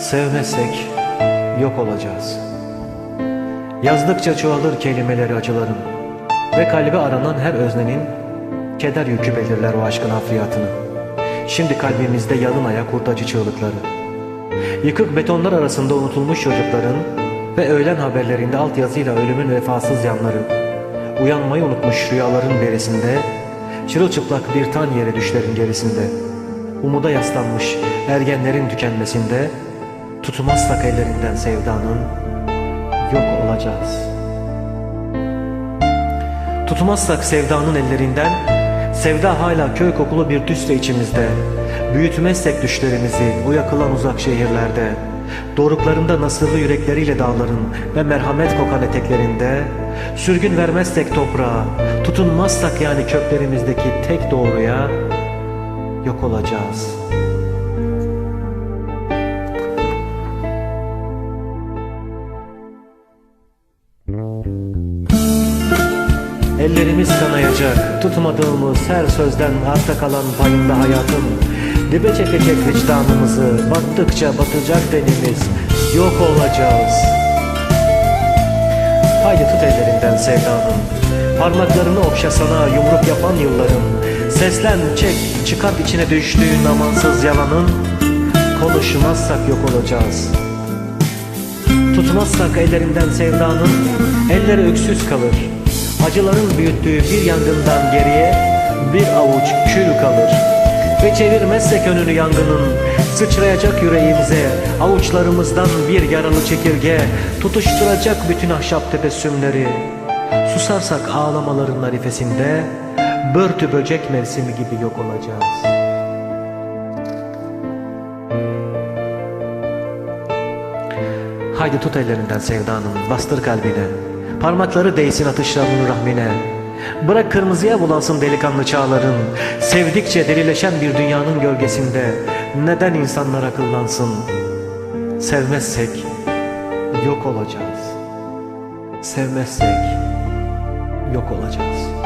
Sevmezsek yok olacağız. Yazdıkça çoğalır kelimeleri acıların ve kalbi aranan her öznenin keder yükü belirler o aşkın hafriyatını. Şimdi kalbimizde yalın ayak hurdacı çığlıkları. Yıkık betonlar arasında unutulmuş çocukların ve öğlen haberlerinde altyazıyla ölümün vefasız yanları. Uyanmayı unutmuş rüyaların berisinde, çırılçıplak bir tan yeri düşlerin gerisinde. Umuda yaslanmış ergenlerin tükenmesinde, tutmazsak ellerinden sevdanın, yok olacağız. Tutmazsak sevdanın ellerinden, sevda hala köy kokulu bir tüsle içimizde. Büyütmezsek düşlerimizi bu yakılan uzak şehirlerde, doruklarında nasırlı yürekleriyle dağların ve merhamet kokan eteklerinde, sürgün vermezsek toprağa, tutunmazsak yani köklerimizdeki tek doğruya, yok olacağız. Ellerimiz kanayacak, tutmadığımız her sözden arta kalan payında hayatım. Dibe çekecek vicdanımızı, battıkça batacak denimiz, yok olacağız. Haydi tut ellerinden sevdanın, parmaklarını okşa sana yumruk yapan yılların. Seslen, çek, çıkart içine düştüğün amansız yalanın. Konuşmazsak yok olacağız. Tutmazsak ellerinden sevdanın, elleri öksüz kalır. Acıların büyüttüğü bir yangından geriye bir avuç kül kalır. Ve çevirmezsek önünü yangının, sıçrayacak yüreğimize, avuçlarımızdan bir yaralı çekirge, tutuşturacak bütün ahşap tebessümleri. Susarsak ağlamaların arifesinde, börtü böcek mevsimi gibi yok olacağız.'' Haydi tut ellerinden sevdanın, bastır kalbine. Parmakları değsin atışlarının rahmine. Bırak kırmızıya bulansın delikanlı çağların. Sevdikçe delileşen bir dünyanın gölgesinde. Neden insanlar akıllansın? Sevmezsek yok olacağız. Sevmezsek yok olacağız.